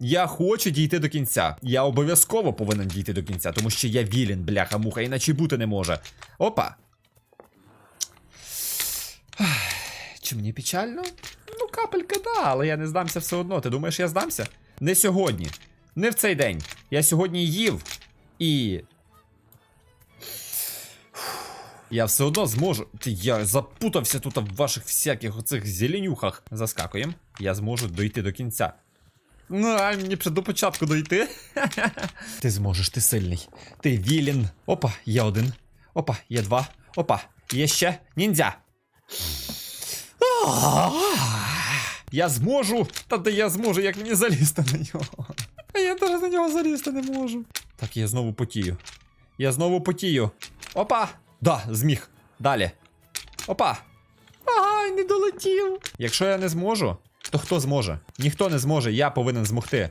Я хочу дійти до кінця. Я обов'язково повинен дійти до кінця, тому що я вілін, бляха муха, іначе бути не може. Опа. Чи мені печально? Ну, капелька, да, але я не здамся все одно. Ти думаєш, я здамся? Не сьогодні. Не в цей день. Я сьогодні їв і. Я все одно зможу. Я запутався тут в ваших всяких оцих зеленюхах. Заскакуєм. Я зможу дойти до кінця. Ну, а мені ще до початку дойти. ти зможеш, ти сильний. Ти вілін. Опа, є один. Опа, є два. Опа, є ще ніндзя. Я зможу. Та де я зможу, як мені залізти на нього. А я навіть на нього залізти не можу. Так, я знову потію. Я знову потію. Опа! Да, зміг. Далі. Опа. Ай, не долетів. Якщо я не зможу, то хто зможе? Ніхто не зможе, я повинен змогти.